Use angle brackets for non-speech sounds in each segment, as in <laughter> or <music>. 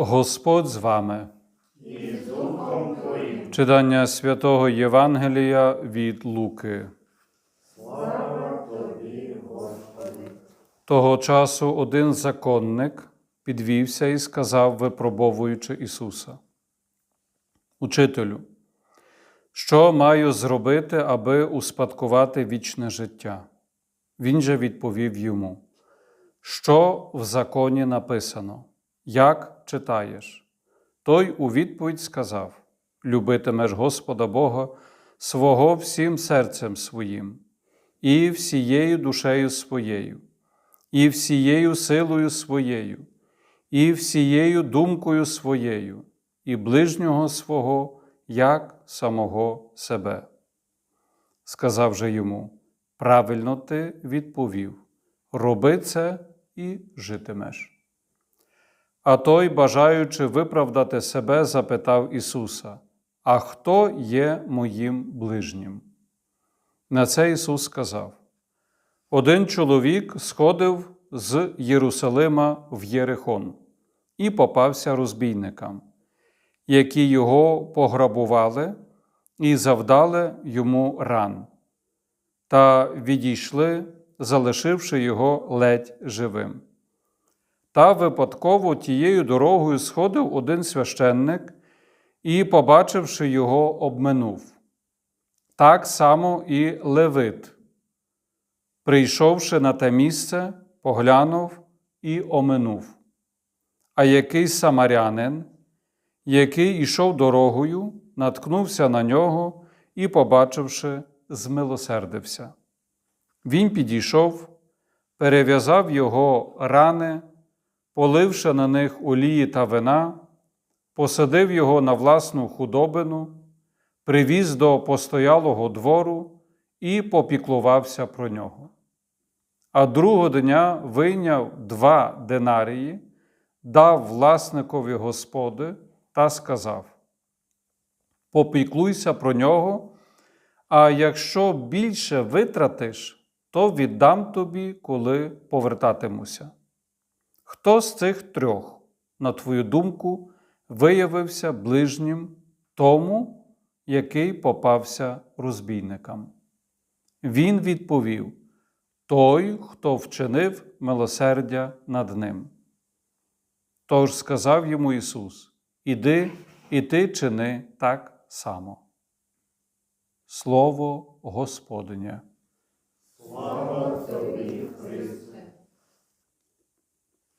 Господь з вами. І з Духом Твоїм. Читання святого Євангелія від Луки. Слава Тобі, Господи. Того часу один законник підвівся і сказав, випробовуючи Ісуса. Учителю, що маю зробити, аби успадкувати вічне життя? Він же відповів йому, що в законі написано, як читаєш? Той у відповідь сказав: Любитимеш Господа Бога свого всім серцем своїм, і всією душею своєю, і всією силою своєю, і всією думкою своєю, і ближнього свого, як самого себе. Сказав же йому: Правильно ти відповів, роби це і житимеш. А той, бажаючи виправдати себе, запитав Ісуса: А хто є моїм ближнім? На це Ісус сказав: Один чоловік сходив з Єрусалима в Єрихон і попався розбійникам, які його пограбували і завдали йому ран, та відійшли, залишивши його ледь живим. Та випадково тією дорогою сходив один священник і, побачивши його, обминув. Так само і Левит, прийшовши на те місце, поглянув і оминув. А якийсь самарянин, який ішов дорогою, наткнувся на нього і, побачивши, змилосердився. Він підійшов, перев'язав його рани поливши на них олії та вина, посадив його на власну худобину, привіз до постоялого двору і попіклувався про нього. А другого дня вийняв два динарії, дав власникові господи та сказав: Попіклуйся про нього, а якщо більше витратиш, то віддам тобі, коли повертатимуся. Хто з цих трьох, на твою думку, виявився ближнім тому, який попався розбійникам? Він відповів: Той, хто вчинив милосердя над ним. Тож сказав йому Ісус: Іди і ти чини так само. Слово Господнє.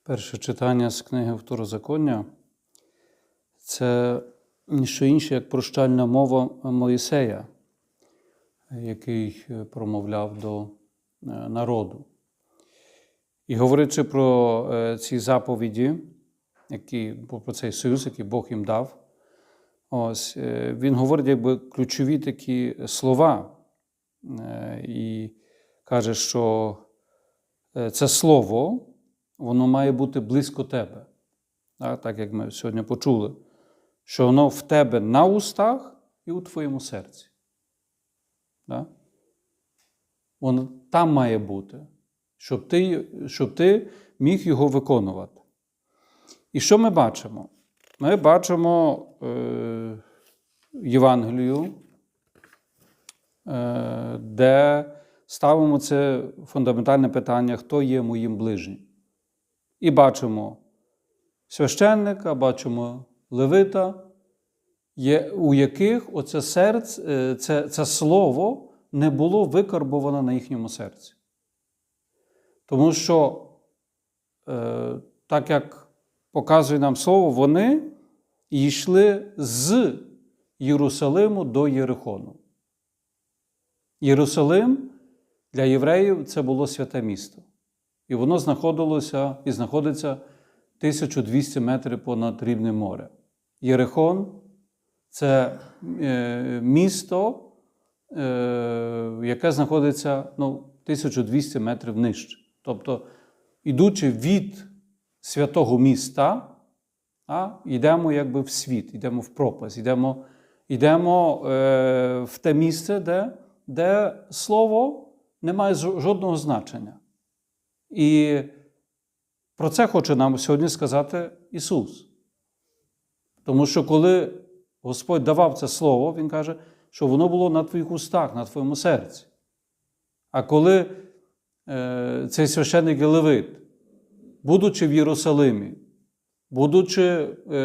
Перше читання з книги Второзаконня це ніщо інше, як прощальна мова Моїсея, який промовляв до народу. І говорячи про ці заповіді, які, про цей союз, який Бог їм дав, ось, він говорить якби ключові такі слова і каже, що це слово воно має бути близько тебе. Так, як ми сьогодні почули, що воно в тебе на устах і у твоєму серці. Воно там має бути, щоб ти, щоб ти міг його виконувати. І що ми бачимо? Ми бачимо е, Євангелію, е, де ставимо це фундаментальне питання, хто є моїм ближнім. І бачимо священника, бачимо левита, у яких оце серце, це, це слово не було викарбовано на їхньому серці. Тому що, е, так як показує нам слово, вони йшли з Єрусалиму до Єрихону. Єрусалим для євреїв це було святе місто. І воно знаходилося і знаходиться 1200 метрів понад рівнем моря. Єрихон це е, місто, е, яке знаходиться ну, 1200 метрів нижче. Тобто, ідучи від святого міста, а, йдемо якби в світ, йдемо в пропасть, йдемо йдемо е, в те місце, де, де слово не має жодного значення. І про це хоче нам сьогодні сказати Ісус. Тому що коли Господь давав це слово, Він каже, що воно було на твоїх устах, на твоєму серці. А коли е, цей священник Левит, будучи в Єрусалимі, будучи е,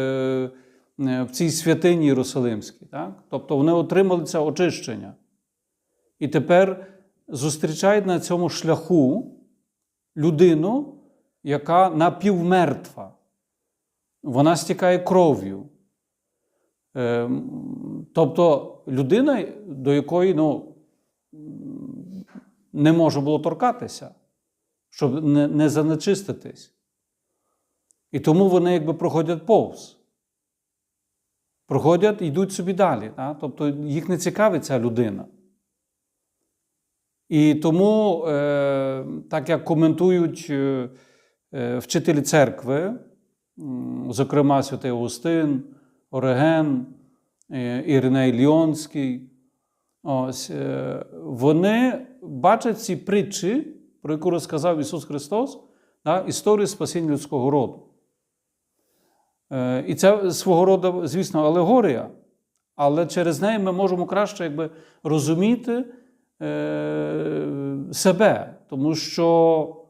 е, в цій святині Єрусалимській, так? тобто вони отримали це очищення. І тепер зустрічають на цьому шляху людину, яка напівмертва. Вона стікає кров'ю. Е, тобто людина, до якої ну, не може було торкатися, щоб не, не занечиститись. І тому вони якби проходять повз. Проходять і йдуть собі далі. Так? Тобто їх не цікавить ця людина. І тому, е, так як коментують е, е, вчителі церкви, зокрема Святий Августин, Ореген, Іриней Ліонський, ось, вони бачать ці притчі, про яку розказав Ісус Христос, да, історію спасіння людського роду. І це свого роду, звісно, алегорія, але через неї ми можемо краще якби, розуміти себе, тому що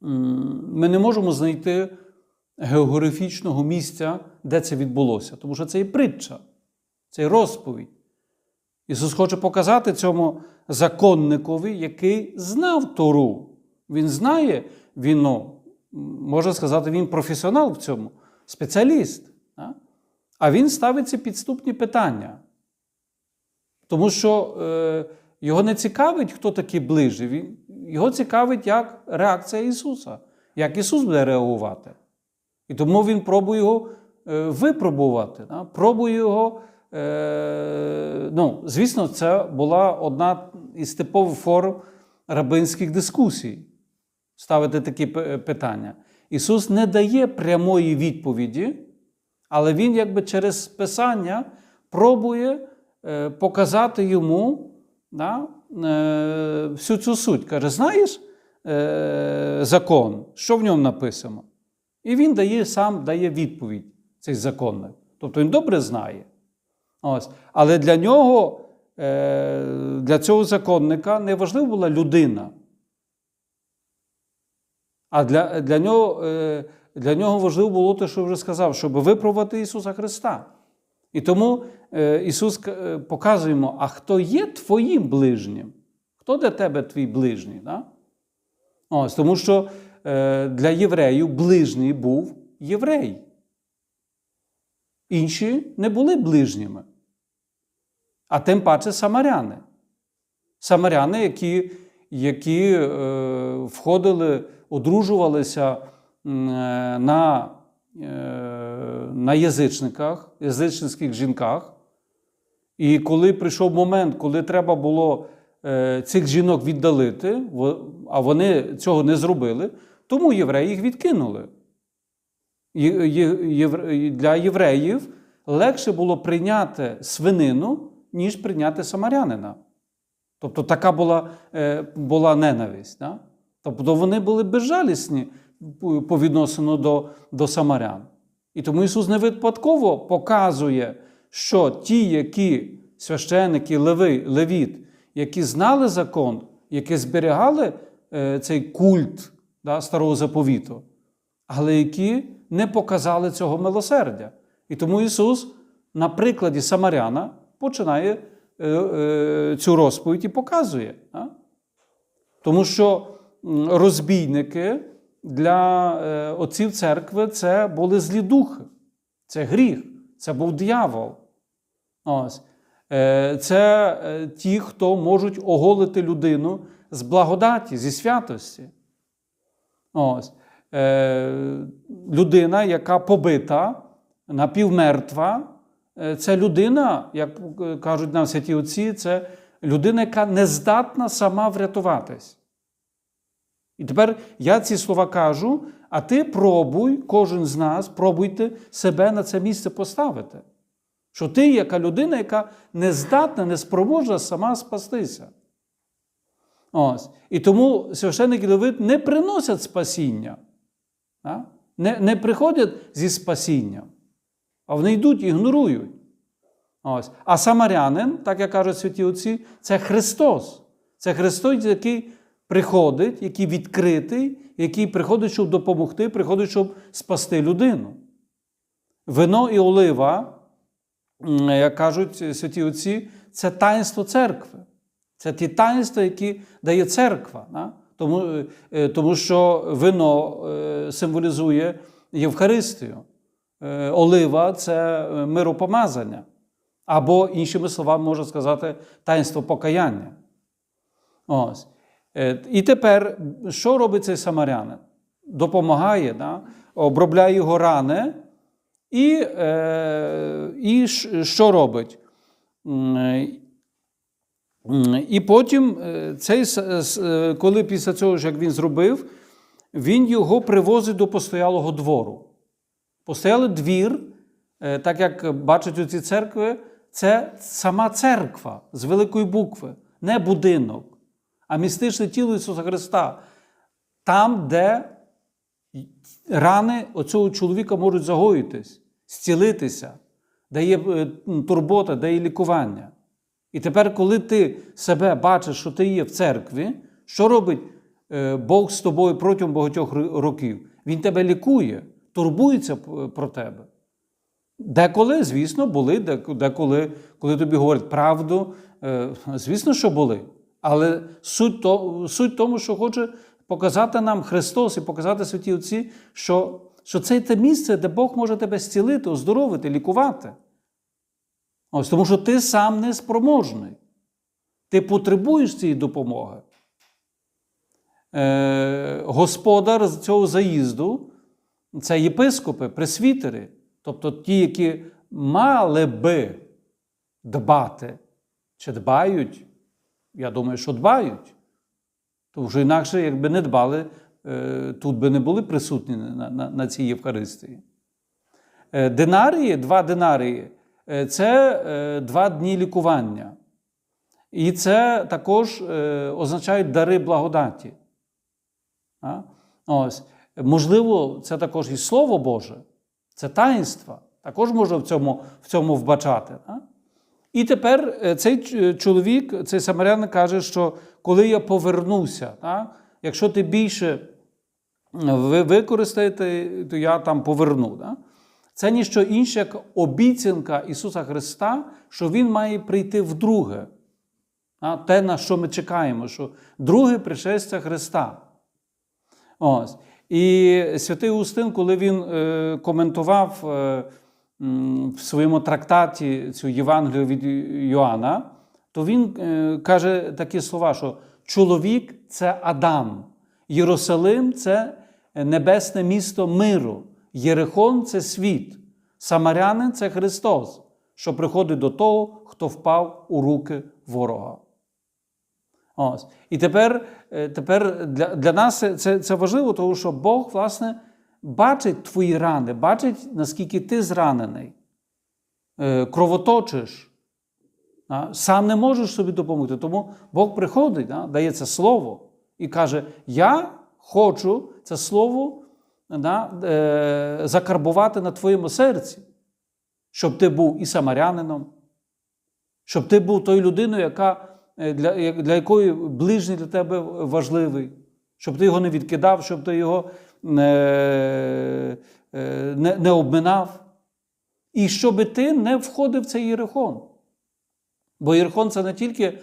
ми не можемо знайти географічного місця, де це відбулося, тому що це є притча, це є розповідь. Ісус хоче показати цьому законникові, який знав Тору. Він знає, він, ну, можна сказати, він професіонал в цьому, спеціаліст. А він ставить ці підступні питання. Тому що е, його не цікавить, хто такий ближче. Його цікавить, як реакція Ісуса, як Ісус буде реагувати. І тому Він пробує його е, випробувати, да? пробує його. Е, ну, звісно, це була одна із типових форм рабинських дискусій. Ставити такі п- питання. Ісус не дає прямої відповіді, але Він якби через Писання пробує е, показати йому да, е, всю цю суть. Каже, знаєш е, закон, що в ньому написано? І він дає, сам дає відповідь, цей законник. Тобто він добре знає. Ось. Але для нього, е, для цього законника не важлива була людина. А для, для, нього, для нього важливо було те, що вже сказав, щоб випробувати Ісуса Христа. І тому е, Ісус е, показує йому, а хто є твоїм ближнім? Хто для тебе твій ближній? Да? Ось, тому що е, для євреїв ближній був єврей. Інші не були ближніми. А тим паче самаряни. Самаряни, які, які е, входили, одружувалися е, на, на язичниках, язичницьких жінках. І коли прийшов момент, коли треба було е, цих жінок віддалити, а вони цього не зробили, тому євреї їх відкинули. Для євреїв легше було прийняти свинину, ніж прийняти самарянина. Тобто така була, е, була ненависть. Да? Тобто вони були безжалісні по відносину до, до самарян. І тому Ісус не випадково показує, що ті, які священики, леви, левіт, які знали закон, які зберігали е, цей культ да, старого заповіту, але які не показали цього милосердя. І тому Ісус на прикладі Самаряна починає е, е, цю розповідь і показує. А? Тому що розбійники для е, отців церкви це були злі духи, це гріх, це був диявол. Ось. Е, Це е, ті, хто можуть оголити людину з благодаті, зі святості. Ось. Людина, яка побита, напівмертва, це людина, як кажуть нам святі отці, це людина, яка не здатна сама врятуватись. І тепер я ці слова кажу, а ти пробуй, кожен з нас, пробуйте себе на це місце поставити. Що ти, яка людина, яка не здатна, не спроможна сама спастися. Ось. І тому священник і не приносять спасіння. Не, не приходять зі спасінням. А вони йдуть ігнорують. Ось. А самарянин, так як кажуть святі отці, це Христос. Це Христос, який приходить, який відкритий, який приходить, щоб допомогти, приходить, щоб спасти людину. Вино і олива, як кажуть святі отці, це таїнство церкви. Це ті таїнства, які дає церква. Да? Тому, е, тому що вино е, символізує Євхаристію. Е, Олива це е, миропомазання. Або, іншими словами, можна сказати, таїнство покаяння. Ось. Е, І тепер, що робить цей самарянин? Допомагає, да? обробляє його рани, і, е, і що робить? І потім, е, цей, коли після цього, як він зробив, він його привозить до постоялого двору. Постоялий двір, так як бачать у ці церкви, це сама церква з великої букви, не будинок, а містичне тіло Ісуса Христа. Там, де рани оцього чоловіка можуть загоїтись, зцілитися, де є е, турбота, де є лікування. І тепер, коли ти себе бачиш, що ти є в церкві, що робить е, Бог з тобою протягом багатьох років? Він тебе лікує, турбується про тебе. Деколи, звісно, були, деколи, коли тобі говорять правду, е, звісно, що були. Але суть, то, суть тому, що хоче показати нам Христос і показати святі Отці, що, що це те місце, де Бог може тебе зцілити, оздоровити, лікувати. Ось тому що ти сам не спроможний. Ти потребуєш цієї допомоги. Е, господар цього заїзду це єпископи, пресвітери, тобто ті, які мали би дбати, чи дбають, я думаю, що дбають. Тому що інакше, якби не дбали, е, тут би не були присутні на, на, на цій Євхаристії. Е, Динарії, два динарії е, це два дні лікування. І це також означають дари благодаті. Ось. Можливо, це також і Слово Боже, це таїнство. Також можна в цьому, в цьому вбачати. І тепер е, цей чоловік, цей самарянин каже, що коли я повернуся, так, якщо ти більше ви використаєте, то я там поверну. Да? Це ніщо інше, як обіцянка Ісуса Христа, що Він має прийти вдруге. Те, на що ми чекаємо, що друге пришестя Христа. Ось. І святий Устин, коли він е, коментував е, в своєму трактаті цю Євангелію від Йоанна, то він е, каже такі слова, що чоловік це Адам, Єрусалим це небесне місто миру, Єрихон це світ, Самарянин це Христос, що приходить до того, хто впав у руки ворога. Ось. І тепер, е, тепер для, для нас це, це, це важливо, тому що Бог, власне, бачить твої рани, бачить, наскільки ти зранений, е, кровоточиш. Сам не можеш собі допомогти. Тому Бог приходить, дає це слово і каже: Я хочу це слово е, закарбувати на твоєму серці, щоб ти був і самарянином, щоб ти був тою людиною, яка, е, для, для якої ближній для тебе важливий, щоб ти його не відкидав, щоб ти його не, е, не, не обминав. І щоб ти не входив в цей Єрихон. Бо Єрихон це не тільки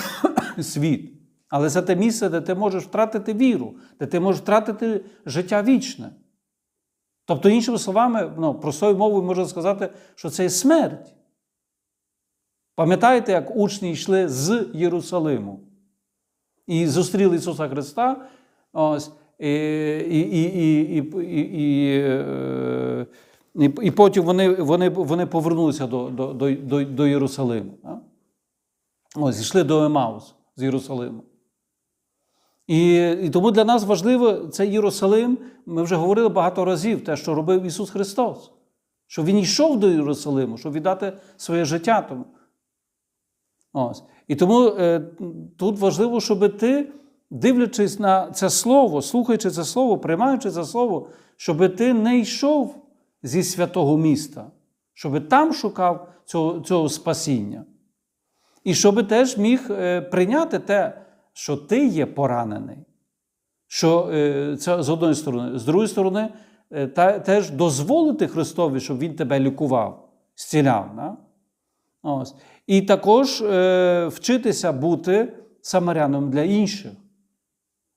<coughs> світ, але це те місце, де ти можеш втратити віру, де ти можеш втратити життя вічне. Тобто, іншими словами, ну, простою мовою можна сказати, що це є смерть. Пам'ятаєте, як учні йшли з Єрусалиму і зустріли Ісуса Христа, ось, і, і, і, і, і, е, і, і потім вони, вони, вони повернулися до, до, до, до, Єрусалиму. Ось, йшли до Емаус з Єрусалиму. І, і тому для нас важливо цей Єрусалим, ми вже говорили багато разів, те, що робив Ісус Христос. Що Він йшов до Єрусалиму, щоб віддати своє життя тому. Ось. І тому е, тут важливо, щоб ти, дивлячись на це слово, слухаючи це слово, приймаючи це слово, щоб ти не йшов зі святого міста, щоб там шукав цього, цього спасіння. І щоб теж міг е, прийняти те, що ти є поранений. Що е, це з одної сторони, з другої сторони, е, та, теж дозволити Христові, щоб Він тебе лікував, зціляв. Да? Ось. І також е, вчитися бути самаряном для інших.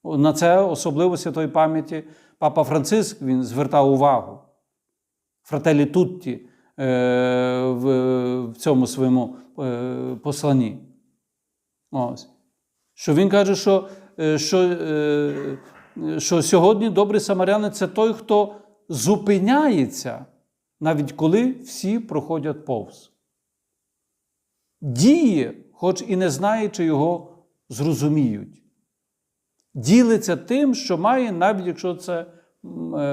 На це особливо святої пам'яті Папа Франциск він звертав увагу. Фрателі Тутті е, в, цьому своєму е, посланні. Ось. Що він каже, що, е, що, що сьогодні добрий самарянин це той, хто зупиняється, навіть коли всі проходять повз. Діє, хоч і не знає, чи його зрозуміють. Ділиться тим, що має, навіть якщо це е,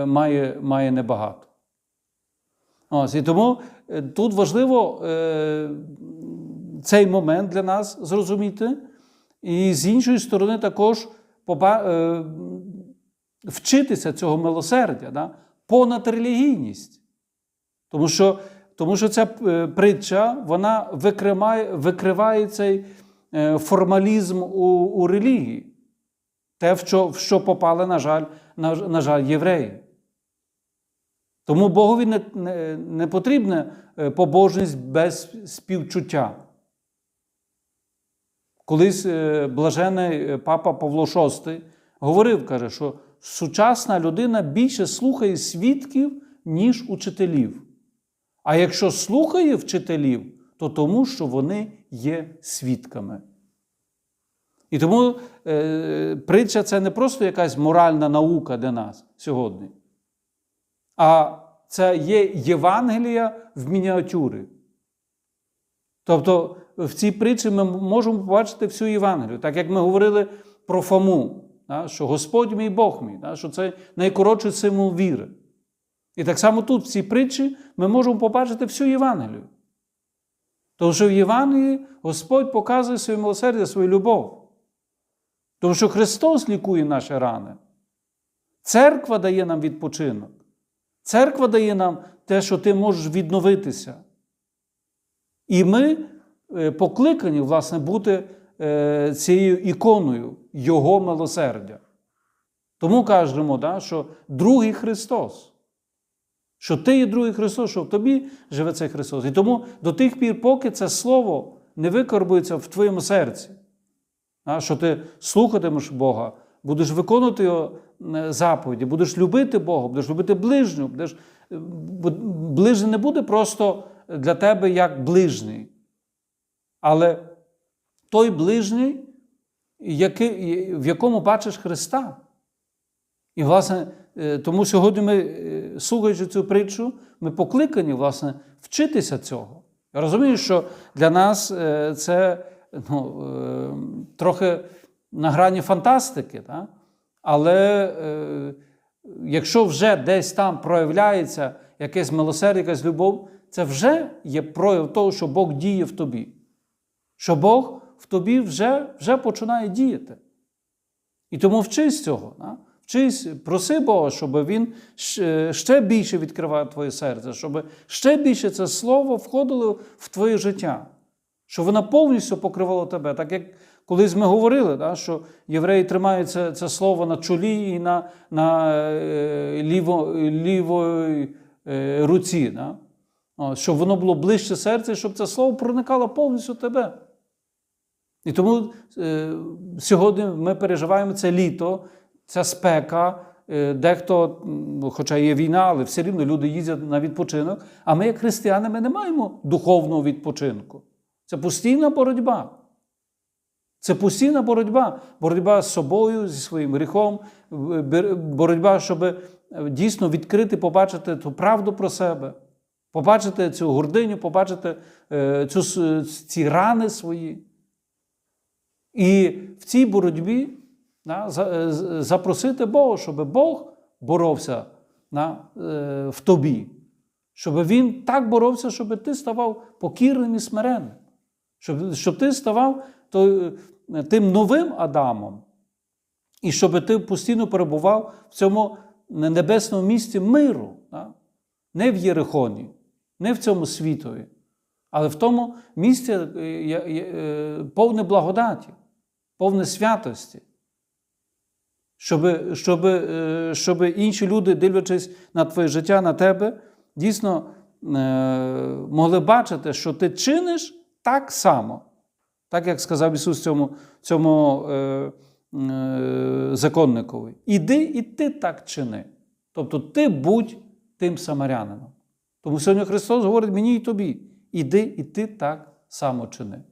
має, має небагато. Ось, і тому е, тут важливо е, цей момент для нас зрозуміти. І з іншої сторони, також поба- е, вчитися цього милосердя, да? понад релігійність. Тому що, тому що ця е, притча вона викриває, викриває цей формалізм у, у релігії, те, в що, в що попали, на жаль, на, на жаль, євреї. Тому Богові не, не, не потрібна е, побожність без співчуття. Колись е, блажений е, папа Павло VI говорив, каже, що сучасна людина більше слухає свідків, ніж учителів. А якщо слухає вчителів, то тому, що вони є свідками. І тому е, притча це не просто якась моральна наука для нас сьогодні, а це є Євангелія в мініатюрі. Тобто в цій притчі ми можемо побачити всю Євангелію, так як ми говорили про Фому, що Господь мій Бог мій, що це найкоротший символ віри. І так само тут, в цій притчі, ми можемо побачити всю Євангелію. Тому що в Євангелії Господь показує своє милосердя, свою любов. Тому що Христос лікує наші рани. Церква дає нам відпочинок. Церква дає нам те, що ти можеш відновитися. І ми е, покликані, власне, бути е, цією іконою Його милосердя. Тому кажемо, да, що другий Христос. Що ти є другий Христос, що в тобі живе цей Христос. І тому до тих пір, поки це Слово не викорбується в твоєму серці, що ти слухатимеш Бога, будеш виконувати Його е, заповіді, будеш любити Бога, будеш любити ближнього, будеш, е, ближній не буде просто для тебе як ближній. Але той ближній, який, в якому бачиш Христа. І, власне, е, тому сьогодні ми, слухаючи цю притчу, ми покликані, власне, вчитися цього. Я розумію, що для нас це ну, е, трохи на грані фантастики, так? але е, якщо вже десь там проявляється якесь милосердя, якась любов, це вже є прояв того, що Бог діє в тобі. Що Бог в тобі вже, вже починає діяти. І тому вчись цього. Да? Вчись, проси Бога, щоб Він ще- ще більше відкривав твоє серце, щоб ще більше це слово входило в твоє життя, щоб воно повністю покривало тебе. Так як колись ми говорили, да, що євреї тримають це, це слово на чолі і на, на е, ліво, лівої е, руці, да? Щоб воно було ближче серця, щоб це слово проникало повністю в тебе. І тому е, сьогодні ми переживаємо це літо, ця спека. Е, Дехто, хоча є війна, але все рівно люди їздять на відпочинок. А ми, як християни, ми не маємо духовного відпочинку. Це постійна боротьба. Це постійна боротьба. Боротьба з собою, зі своїм гріхом, боротьба, щоб е, дійсно відкрити, побачити ту правду про себе, побачити цю гординю, побачити е, цю, ці рани свої. І в цій боротьбі за- е, запросити Бога, щоб Бог боровся е, в тобі, щоб Він так боровся, щоб ти ставав покірним і смиренним, щоб, щоб ти ставав той, е, тим новим Адамом, і щоб ти постійно перебував в цьому небесному місці миру, да? не в Єрихоні, не в цьому світові, але в тому місці е, е, повне благодаті, повне святості. Щоб, щоб, щоб інші люди, дивлячись на твоє життя, на тебе, дійсно могли бачити, що ти чиниш так само, так як сказав Ісус цьому, цьому е, е, законникові. Іди і ти так чини. Тобто ти будь тим самарянином. Тому сьогодні Христос говорить мені і тобі: іди і ти так само чини.